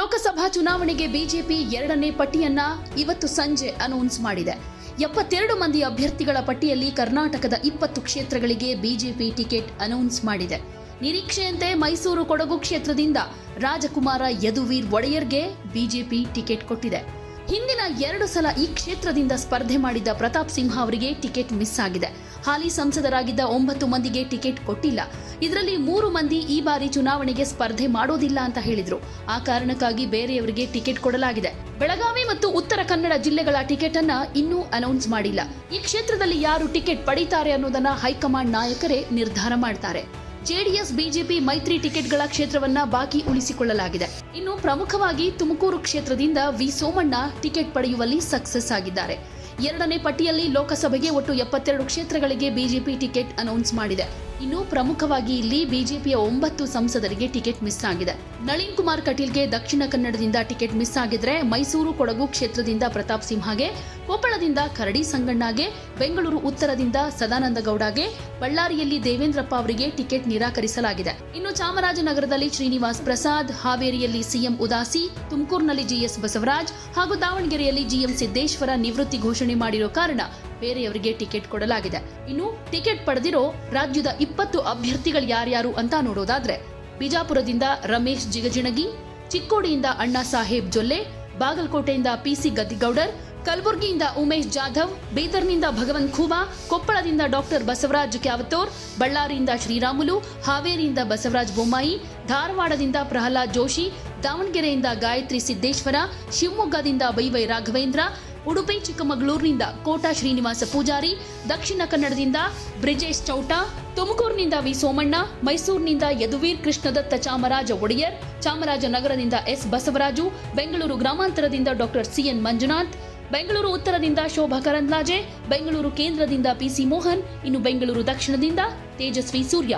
ಲೋಕಸಭಾ ಚುನಾವಣೆಗೆ ಬಿಜೆಪಿ ಎರಡನೇ ಪಟ್ಟಿಯನ್ನ ಇವತ್ತು ಸಂಜೆ ಅನೌನ್ಸ್ ಮಾಡಿದೆ. ಎಪ್ಪತ್ತೆರಡು ಮಂದಿ ಅಭ್ಯರ್ಥಿಗಳ ಪಟ್ಟಿಯಲ್ಲಿ ಕರ್ನಾಟಕದ ಇಪ್ಪತ್ತು ಕ್ಷೇತ್ರಗಳಿಗೆ ಬಿಜೆಪಿ ಟಿಕೆಟ್ ಅನೌನ್ಸ್ ಮಾಡಿದೆ. ನಿರೀಕ್ಷೆಯಂತೆ ಮೈಸೂರು ಕೊಡಗು ಕ್ಷೇತ್ರದಿಂದ ರಾಜಕುಮಾರ ಯದುವೀರ್ ಒಡೆಯರ್ಗೆ ಬಿಜೆಪಿ ಟಿಕೆಟ್ ಕೊಟ್ಟಿದೆ. ಹಿಂದಿನ ಎರಡು ಸಲ ಈ ಕ್ಷೇತ್ರದಿಂದ ಸ್ಪರ್ಧೆ ಮಾಡಿದ್ದ ಪ್ರತಾಪ್ ಸಿಂಹ ಅವರಿಗೆ ಟಿಕೆಟ್ ಮಿಸ್ ಆಗಿದೆ. ಹಾಲಿ ಸಂಸದರಾಗಿದ್ದ ಒಂಬತ್ತು ಮಂದಿಗೆ ಟಿಕೆಟ್ ಕೊಟ್ಟಿಲ್ಲ. ಇದರಲ್ಲಿ ಮೂರು ಮಂದಿ ಈ ಬಾರಿ ಚುನಾವಣೆಗೆ ಸ್ಪರ್ಧೆ ಮಾಡೋದಿಲ್ಲ ಅಂತ ಹೇಳಿದ್ರು. ಆ ಕಾರಣಕ್ಕಾಗಿ ಬೇರೆಯವರಿಗೆ ಟಿಕೆಟ್ ಕೊಡಲಾಗಿದೆ. ಬೆಳಗಾವಿ ಮತ್ತು ಉತ್ತರ ಕನ್ನಡ ಜಿಲ್ಲೆಗಳ ಟಿಕೆಟ್ ಅನ್ನ ಇನ್ನೂ ಅನೌನ್ಸ್ ಮಾಡಿಲ್ಲ. ಈ ಕ್ಷೇತ್ರದಲ್ಲಿ ಯಾರು ಟಿಕೆಟ್ ಪಡೀತಾರೆ ಅನ್ನೋದನ್ನ ಹೈಕಮಾಂಡ್ ನಾಯಕರೇ ನಿರ್ಧಾರ ಮಾಡ್ತಾರೆ. ಜೆಡಿಎಸ್, ಬಿಜೆಪಿ ಮೈತ್ರಿ ಟಿಕೆಟ್ಗಳ ಕ್ಷೇತ್ರವನ್ನ ಬಾಕಿ ಉಳಿಸಿಕೊಳ್ಳಲಾಗಿದೆ. ಇನ್ನು ಪ್ರಮುಖವಾಗಿ ತುಮಕೂರು ಕ್ಷೇತ್ರದಿಂದ ವಿ. ಸೋಮಣ್ಣ ಟಿಕೆಟ್ ಪಡೆಯುವಲ್ಲಿ ಸಕ್ಸಸ್ ಆಗಿದ್ದಾರೆ. ಎರಡನೇ ಪಟ್ಟಿಯಲ್ಲಿ ಲೋಕಸಭೆಗೆ ಒಟ್ಟು ಎಪ್ಪತ್ತೆರಡು ಕ್ಷೇತ್ರಗಳಿಗೆ ಬಿಜೆಪಿ ಟಿಕೆಟ್ ಅನೌನ್ಸ್ ಮಾಡಿದೆ. ಇನ್ನು ಪ್ರಮುಖವಾಗಿ ಇಲ್ಲಿ ಬಿಜೆಪಿಯ ಒಂಬತ್ತು ಸಂಸದರಿಗೆ ಟಿಕೆಟ್ ಮಿಸ್ ಆಗಿದೆ. ನಳಿನ್ ಕುಮಾರ್ ಕಟೀಲ್ಗೆ ದಕ್ಷಿಣ ಕನ್ನಡದಿಂದ ಟಿಕೆಟ್ ಮಿಸ್ ಆಗಿದ್ರೆ ಮೈಸೂರು ಕೊಡಗು ಕ್ಷೇತ್ರದಿಂದ ಪ್ರತಾಪ್ ಸಿಂಹಗೆ, ಕೊಪ್ಪಳದಿಂದ ಕರಡಿ ಸಂಗಣ್ಣಗೆ, ಬೆಂಗಳೂರು ಉತ್ತರದಿಂದ ಸದಾನಂದ ಗೌಡಗೆ ಬಳ್ಳಾರಿಯಲ್ಲಿ ದೇವೇಂದ್ರಪ್ಪ ಅವರಿಗೆ ಟಿಕೆಟ್ ನಿರಾಕರಿಸಲಾಗಿದೆ. ಇನ್ನು ಚಾಮರಾಜನಗರದಲ್ಲಿ ಶ್ರೀನಿವಾಸ್ ಪ್ರಸಾದ್, ಹಾವೇರಿಯಲ್ಲಿ ಸಿಎಂ ಉದಾಸಿ, ತುಮಕೂರಿನಲ್ಲಿ ಜಿಎಸ್ ಬಸವರಾಜ್ ಹಾಗೂ ದಾವಣಗೆರೆಯಲ್ಲಿ ಜಿಎಂ ಸಿದ್ದೇಶ್ವರ ನಿವೃತ್ತಿ ಘೋಷಣೆ ಮಾಡಿರೋ ಕಾರಣ ಬೇರೆಯವರಿಗೆ ಟಿಕೆಟ್ ಕೊಡಲಾಗಿದೆ. ಇನ್ನು ಟಿಕೆಟ್ ಪಡೆದಿರೋ ರಾಜ್ಯದ ಇಪ್ಪತ್ತು ಅಭ್ಯರ್ಥಿಗಳು ಯಾರ್ಯಾರು ಅಂತ ನೋಡೋದಾದ್ರೆ, ಬಿಜಾಪುರದಿಂದ ರಮೇಶ್ ಜಿಗಜಿಣಗಿ, ಚಿಕ್ಕೋಡಿಯಿಂದ ಅಣ್ಣಾ ಸಾಹೇಬ್ ಜೊಲ್ಲೆ, ಬಾಗಲಕೋಟೆಯಿಂದ ಪಿಸಿ ಗದ್ದಿಗೌಡರ್, ಕಲಬುರಗಿಯಿಂದ ಉಮೇಶ್ ಜಾಧವ್, ಬೀದರ್ನಿಂದ ಭಗವಂತ್ ಖೂಬಾ, ಕೊಪ್ಪಳದಿಂದ ಡಾಕ್ಟರ್ ಬಸವರಾಜ್ ಕ್ಯಾವತೋರ್, ಬಳ್ಳಾರಿಯಿಂದ ಶ್ರೀರಾಮುಲು, ಹಾವೇರಿಯಿಂದ ಬಸವರಾಜ್ ಬೊಮ್ಮಾಯಿ, ಧಾರವಾಡದಿಂದ ಪ್ರಹ್ಲಾದ್ ಜೋಶಿ, ದಾವಣಗೆರೆಯಿಂದ ಗಾಯತ್ರಿ ಸಿದ್ದೇಶ್ವರ, ಶಿವಮೊಗ್ಗದಿಂದ ವೈವೈ ರಾಘವೇಂದ್ರ ಉಡುಪಿ, ಚಿಕ್ಕಮಗಳೂರಿನಿಂದ ಕೋಟಾ ಶ್ರೀನಿವಾಸ ಪೂಜಾರಿ, ದಕ್ಷಿಣ ಕನ್ನಡದಿಂದ ಬ್ರಿಜೇಶ್ ಚೌಟ, ತುಮಕೂರಿನಿಂದ ವಿ ಸೋಮಣ್ಣ, ಮೈಸೂರಿನಿಂದ ಯದುವೀರ್ ಕೃಷ್ಣದತ್ತ ಚಾಮರಾಜ ಒಡೆಯರ್ ಚಾಮರಾಜನಗರದಿಂದ S Basavaraju, Bengaluru ಗ್ರಾಮಾಂತರದಿಂದ doctor C N Manjunath, Bengaluru ಉತ್ತರದಿಂದ ಶೋಭಾ ಕರಂದ್ಲಾಜೆ, ಬೆಂಗಳೂರು ಕೇಂದ್ರದಿಂದ ಪಿಸಿ ಮೋಹನ್, ಇನ್ನು ಬೆಂಗಳೂರು ದಕ್ಷಿಣದಿಂದ ತೇಜಸ್ವಿ ಸೂರ್ಯ.